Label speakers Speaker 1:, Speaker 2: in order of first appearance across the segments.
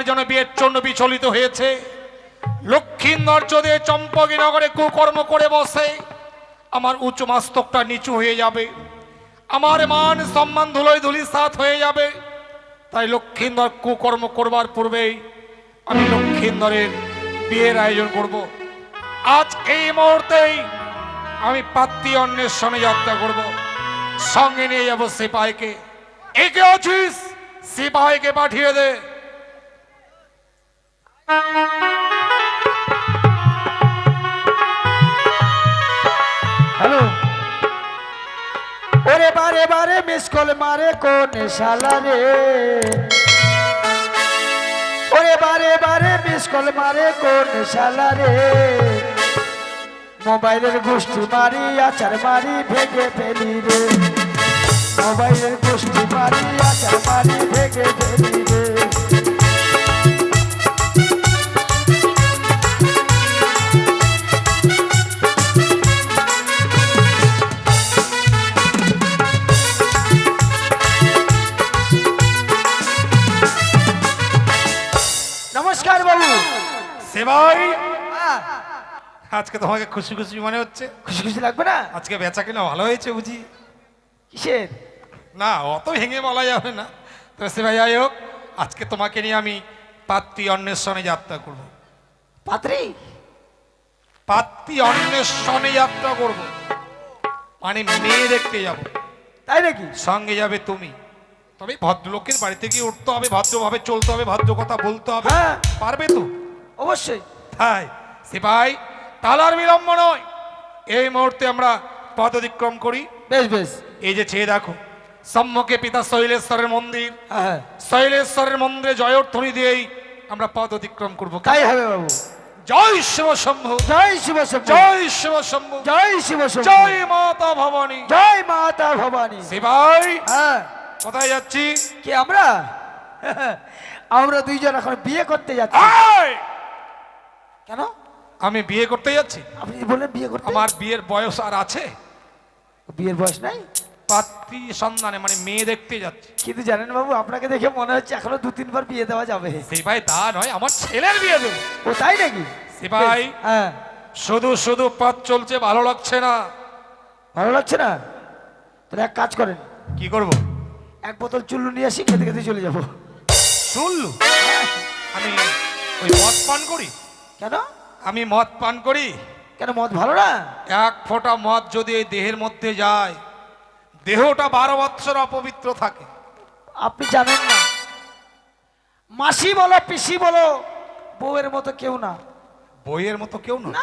Speaker 1: লক্ষ্মীন্দর যেন বিয়ের জন্য বিচলিত হয়েছে। লক্ষ্মীন্দর যদি চম্পকীনগরে কুকর্ম করে বসে, আমার উচ্চ মাস্তকটা নিচু হয়ে যাবে। আমার মান সম্মান ধুলোয় ধুলি সাথ হয়ে যাবে। তাই লক্ষ্মীন্দর কুকর্ম করবার পূর্বেই আমি লক্ষ্মীন্দরের বিয়ের আয়োজন করব। আজ এই মুহূর্তেই আমি পাত্রী অন্বেষণে যাত্রা করব। সঙ্গে নিয়ে যাব সিপাহীকে। একে আছিস সিপাহীকে পাঠিয়ে দে।
Speaker 2: ওরে বারে বারে কল রে? ওরে বারে বারে কল মোবাইলের গোষ্ঠী মারি, আচার মারি, ভেঙে ফেলি রে। মোবাইলের গোষ্ঠী মারি, আচার মারি, ভেঙে ফেলি রে।
Speaker 1: আজকে তোমাকে খুশি খুশি মনে হচ্ছে।
Speaker 2: খুশি খুশি লাগবে না?
Speaker 1: আজকে বেচা কিনা ভালো হয়েছে বুঝি?
Speaker 2: কিসের?
Speaker 1: না অত ভেঙে বলা যাবে না। তো সে ভাই যাই হোক আজকে তোমাকে নিয়ে আমি পাত্রী অন্বেষণে যাত্রা করব।
Speaker 2: পাত্রী?
Speaker 1: পাত্রী অন্বেষণে যাত্রা করব। মানে মেয়ে দেখতে যাব।
Speaker 2: তাই নাকি?
Speaker 1: সঙ্গে যাবে তুমি। তবে ভদ্রলোকের বাড়িতে গিয়ে উঠতে হবে ভদ্রভাবে চলতে হবে ভদ্র কথা বলতে হবে।
Speaker 2: হ্যাঁ।
Speaker 1: পারবে তো?
Speaker 2: অবশ্যই।
Speaker 1: তাই সিপাই তালার বিলম্ব নয়। এই মুহূর্তে আমরা পদ অতিক্রম করি।
Speaker 2: বেশ বেশ।
Speaker 1: এই যে চেয়ে দেখো সম্মুখে পিতা শৈলেশ্বরের মন্দির।
Speaker 2: হ্যাঁ হ্যাঁ।
Speaker 1: শৈলেশ্বরের মন্দিরে জয়ধ্বনি দিয়েই আমরা পদ অতিক্রম করব।
Speaker 2: তাই হবে বাবু।
Speaker 1: জয় শিব শম্ভু।
Speaker 2: জয় শিব শম্ভু।
Speaker 1: জয় শিব শম্ভু।
Speaker 2: জয় শিব শম্ভু।
Speaker 1: জয় মাতা ভবানী।
Speaker 2: জয় মাতা ভবানী।
Speaker 1: শিবাই
Speaker 2: হ্যাঁ।
Speaker 1: কোথায় যাচ্ছি?
Speaker 2: কি আমরা? আমরা দুইজন এখন বিয়ে করতে যাচ্ছি! কেন?
Speaker 1: আমি বিয়ে করতে যাচ্ছি।
Speaker 2: আপনি বললেন বিয়ে করতে?
Speaker 1: আমার বিয়ের বয়স আর আছে।
Speaker 2: বিয়ের বয়স নাই?
Speaker 1: পাত্রী সন্ধানে মানে মেয়ে দেখতে যাচ্ছি।
Speaker 2: কিন্তু জানেন বাবু আপনাকে দেখে মনে হচ্ছে এখনও দু তিনবার বিয়ে দেওয়া যাবে।
Speaker 1: সিপাই তা নয় আমার ছেলের বিয়ে দেবো।
Speaker 2: ও তাই নাকি?
Speaker 1: সিপাই
Speaker 2: হ্যাঁ।
Speaker 1: শুধু শুধু পথ চলছে ভালো লাগছে না।
Speaker 2: ভালো লাগছে না? তাহলে এক কাজ করেন।
Speaker 1: কি করব?
Speaker 2: এক বোতল চুল্লু নিয়ে আসি খেতে খেতে চলে যাব।
Speaker 1: শুনলু আমি ওই মদ পান করি?
Speaker 2: কেন?
Speaker 1: আমি মদ পান করি।
Speaker 2: কেন মদ ভালো না?
Speaker 1: এক ফোঁটা মদ যদি এই দেহের মধ্যে যায় দেহটা বারো বৎসর অপবিত্র থাকে।
Speaker 2: আপনি জানেন না। মাসি বলো পিসি বলো বউয়ের মতো কেউ না।
Speaker 1: বইয়ের মতো কেউ না?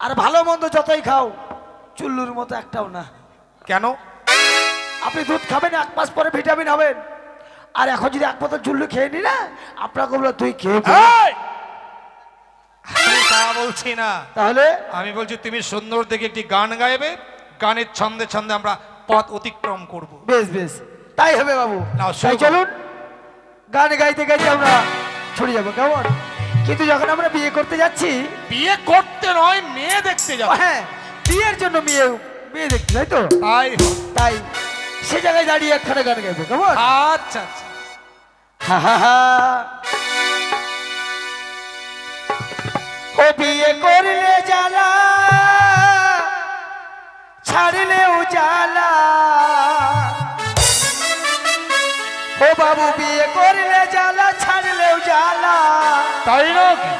Speaker 2: আর ভালো মন্দ যতই খাও চুল্লুর মতো একটাও না।
Speaker 1: কেন?
Speaker 2: আপনি দুধ খাবেন এক মাস পরে ভিটামিন হবেন। আর এখন যদি এক বোতল চুল্লু খেয়ে নি না আপনাকে বলো তুই খেয়ে
Speaker 1: তা বলছি না।
Speaker 2: তাহলে?
Speaker 1: আমি বলছি তুমি সুন্দর দেখে একটি গান গাইবে গানের ছন্দে ছন্দে আমরা পথ অতিক্রম করব।
Speaker 2: বেশ বেশ। তাই হবে বাবু। তাই চলুন। গান গাইতে গাইতে আমরা ছড়ে যাব কেমন? কিন্তু যখন আমরা বিয়ে করতে যাচ্ছি
Speaker 1: বিয়ে করতে নয় মেয়ে দেখতে যাব।
Speaker 2: হ্যাঁ বিয়ের জন্য মেয়ে মেয়ে দেখতে তাই তো?
Speaker 1: তাই
Speaker 2: তাই। সে জায়গায় দাঁড়িয়ে একখানে গান গাইবো কেমন?
Speaker 1: আচ্ছা আচ্ছা।
Speaker 2: হা হা হা। ও বিয়ে করলে জ্বালা ছাড়লেও জ্বালা ও বাবু বিয়ে করলে জ্বালা ছাড়লেও জ্বালা
Speaker 1: তাই নাকি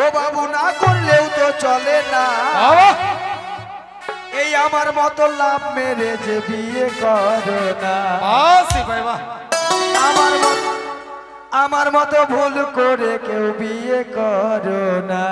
Speaker 2: ও বাবু না করলেও তো চলে না। এই আমার মতো লাভ মেরে যে বিয়ে করো না। আমার মতো আমার মতো ভুল করে কেউ বিয়ে করো না।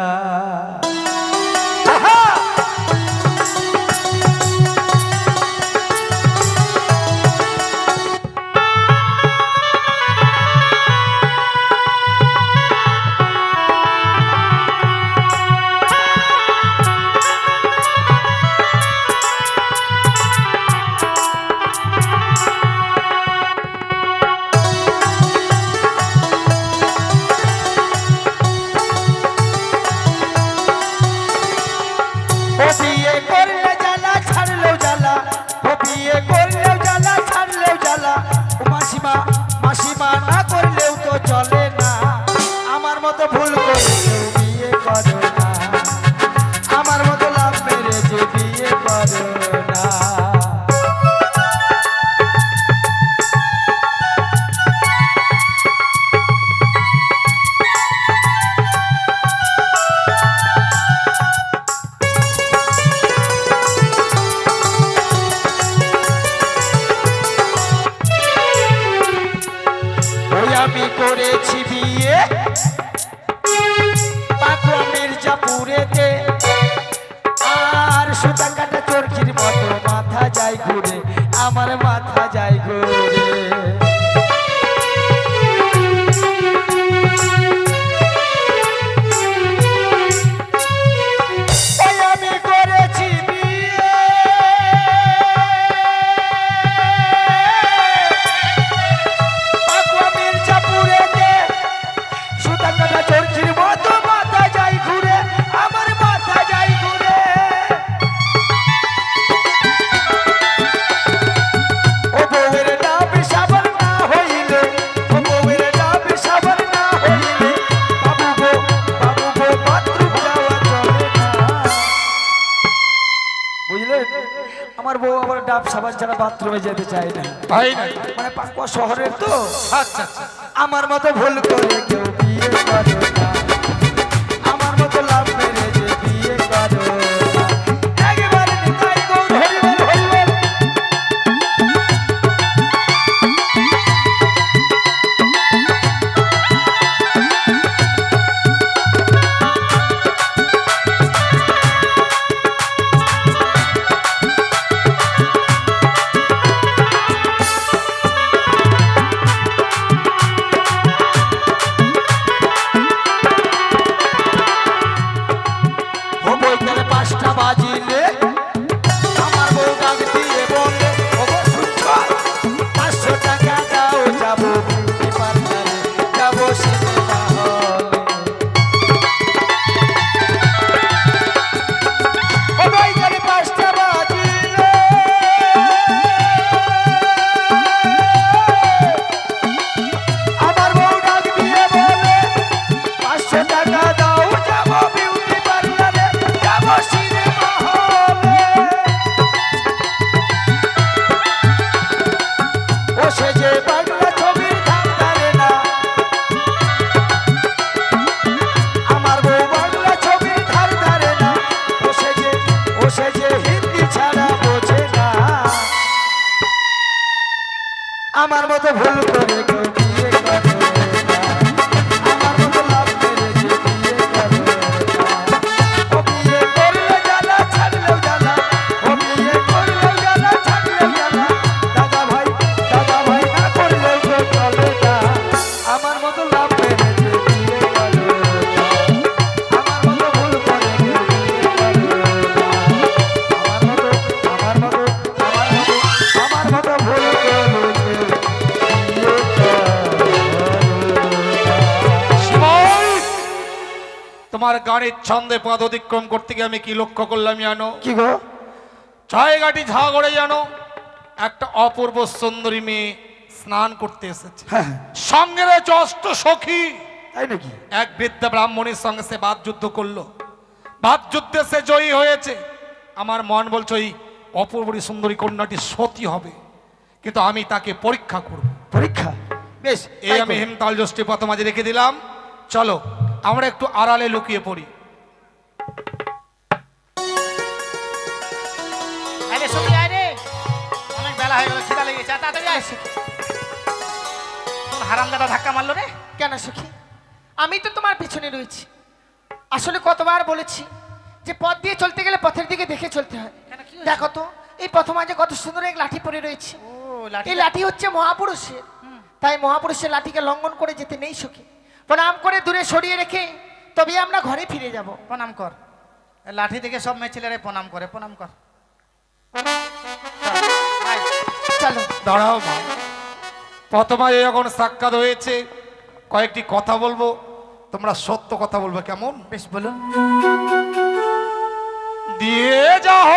Speaker 2: আমার বউ আবার ডাব সাবান ছাড়া বাথরুমে যেতে চায় না। মানে পাকুয়া শহরের তো।
Speaker 1: আচ্ছা আচ্ছা।
Speaker 2: আমার মতো ভুল করে কেউ বিয়ে করে।
Speaker 1: গাড়ির ছন্দে পথ অতিক্রম করতে গিয়ে আমি কি লক্ষ্য করলাম জানো?
Speaker 2: কি গো?
Speaker 1: জায়গাটি করে জানো একটা অপূর্ব সুন্দরী মেয়ে স্নান করতে এসেছে।
Speaker 2: হ্যাঁ
Speaker 1: সঙ্গে রয়েছে অষ্ট সখী।
Speaker 2: তাই নাকি?
Speaker 1: এক বৃদ্ধা ব্রাহ্মণের সঙ্গে সে বাদ যুদ্ধ করল। বাদ যুদ্ধে সে জয়ী হয়েছে। আমার মন বলছে ওই অপূর্বী সুন্দরী কন্যাটি সতী হবে। কিন্তু আমি তাকে পরীক্ষা করব।
Speaker 2: পরীক্ষা? বেশ
Speaker 1: এই আমি হেমতাল জষ্টি পথ মাঝে রেখে দিলাম। চলো আমরা একটু আড়ালে লুকিয়ে পড়ি।
Speaker 3: আরে অনেক বেলা হয়ে গেল খিদা লেগেছে। তাড়াতাড়ি আয়। হারাম দাদা ধাক্কা মারলো রে?
Speaker 4: কেন সখী? আমি তো তোমার পেছনে রয়েছি। আসলে কতবার বলেছি যে পথ দিয়ে চলতে গেলে পথের দিকে দেখে চলতে হয়। দেখো তো এই কত সুন্দর এক লাঠি পড়ে রয়েছে।
Speaker 3: ও লাঠি
Speaker 4: এই লাঠি। হচ্ছে মহাপুরুষের। তাই মহাপুরুষের লাঠিকে লঙ্ঘন করে যেতে নেই সখী। প্রণাম করে দূরে সরিয়ে রেখে তবে আমরা ঘরে ফিরে যাব।
Speaker 3: প্রণাম কর। লাঠি থেকে সব মেয়ে ছেলেরা প্রণাম করে প্রণাম কর। চল,
Speaker 1: দাঁড়াও মা। প্রথমায় যখন সাক্ষাৎ হয়েছে কয়েকটি কথা বলব। তোমরা সত্য কথা বলবে কেমন?
Speaker 3: বেশ বলুন
Speaker 1: দিয়ে যাও!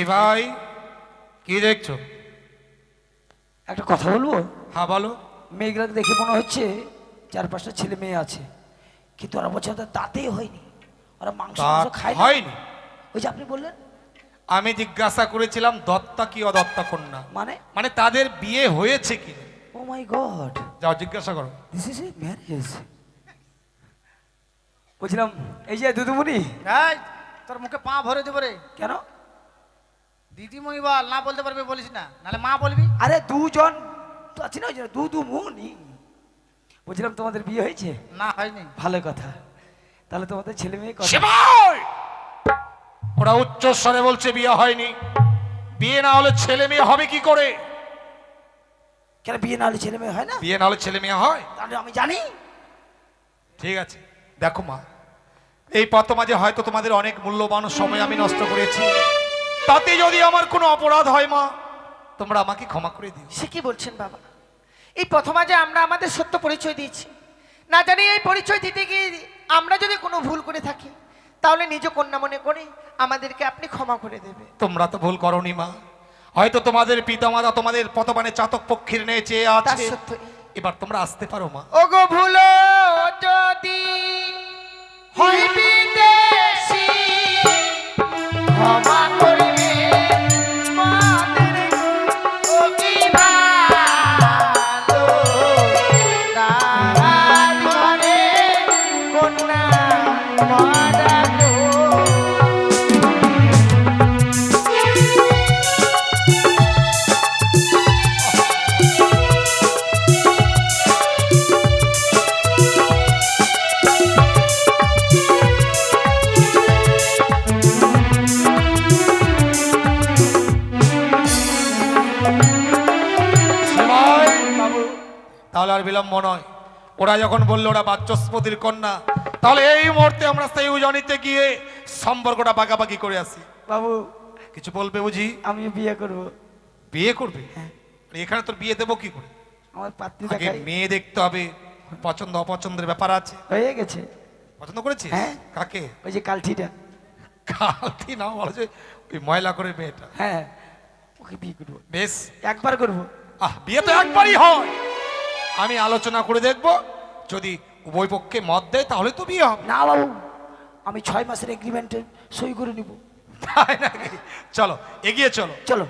Speaker 1: এই ভাই কি দেখছ?
Speaker 2: একটা কথা বলব?
Speaker 1: হ্যাঁ বলো।
Speaker 2: মেয়েগুলোকে দেখে মনে হচ্ছে চার পাঁচটা ছেলে মেয়ে আছে। কিন্তু ওরা বলছে ওদের দাঁতেই হয়নি। ওরা মাংস
Speaker 1: তা
Speaker 2: খায়
Speaker 1: হয়নি?
Speaker 2: ওই যে আপনি বললেন?
Speaker 1: আমি জিজ্ঞাসা করেছিলাম দত্তা কি অদত্তা কন্যা?
Speaker 2: মানে?
Speaker 1: মানে তাদের বিয়ে হয়েছে কি
Speaker 2: ও মাই গড।
Speaker 1: যাও জিজ্ঞাসা করো।
Speaker 2: দিস ইজ ম্যারেজ বলছিলাম এই যে দুদুমণি
Speaker 3: তোর মুখে পা ভরে দেবো রে।
Speaker 2: কেন?
Speaker 3: দিদিমণি বল না বলতে পারবি বলিস না। নাহলে মা বলবি?
Speaker 2: আরে দুজন তো আছে না ওই জন্য দুদুমণি বলছিলাম তোমাদের বিয়ে হয়েছে?
Speaker 3: না হয়নি।
Speaker 2: ভালো কথা। তাহলে তোমাদের ছেলে মেয়ে কথা!
Speaker 1: ওরা উচ্চ স্বরে বলছে বিয়ে হয়নি। বিয়ে না হলে ছেলে মেয়ে হবে কি করে?
Speaker 2: কেন বিয়ে না হলে ছেলে মেয়ে হয় না?
Speaker 1: বিয়ে না হলে ছেলে মেয়ে হয়?
Speaker 2: তাহলে আমি জানি।
Speaker 1: ঠিক আছে। দেখো মা এই পথ মাঝে হয়তো তোমাদের অনেক মূল্যবান সময় আমি নষ্ট করেছি। তাতে যদি আমার কোনো অপরাধ হয় মা তোমরা আমাকে ক্ষমা করে দিও।
Speaker 4: সে কি বলছেন বাবা? এই প্রথমা যে আমরা আমাদের সত্য পরিচয় দিয়েছি না জানি এই পরিচয় দিতে গিয়ে আমরা যদি কোনো ভুল করে থাকি তাহলে নিজ কন্যা মনে করে আমাদেরকে আপনি ক্ষমা করে দেবে।
Speaker 1: তোমরা তো ভুল করনি মা। হয়তো তোমাদের পিতামাতা তোমাদের পতমানে চাতক পক্ষীর নিয়ে চেয়ে আছে। এবার তোমরা আসতে পারো মা।
Speaker 4: ওগো ভুল যদি হয় বিদেশি ক্ষমা
Speaker 1: তাহলে নয় ওরা যখন বলল ওরা বাচস্পতির কন্যা তাহলে এই মুহূর্তে আমরা সেই উজনিতে গিয়ে সম্পর্কটা পাকাপাকি করে আসি
Speaker 2: বাবু
Speaker 1: কিছু বলবে বুঝি
Speaker 2: আমি বিয়ে করব
Speaker 1: বিয়ে করবে এখানে তোর বিয়ে দেবো কি করে
Speaker 2: আমার পাত্রী
Speaker 1: আগে মেয়ে দেখতে হবে পছন্দ অপছন্দের ব্যাপার আছে
Speaker 2: হয়ে গেছে
Speaker 1: পছন্দ করেছিস। কাকে
Speaker 2: ওই যে কালঠিটা
Speaker 1: কালতি না বলো যে ওই ময়লা করে মেয়েটা
Speaker 2: হ্যাঁ ওকে বিয়ে করব
Speaker 1: বেশ
Speaker 2: একবার করব
Speaker 1: আহ বিয়ে তো একবারই হয় আমি আলোচনা করে দেখব। যদি উভয় পক্ষে মত দেয় তাহলে তো বিয়ে হবে।
Speaker 2: না বাবু আমি ছয় মাসের এগ্রিমেন্টে সই করে নিব।
Speaker 1: তাই নাকি? চলো এগিয়ে চলো।
Speaker 2: চলো।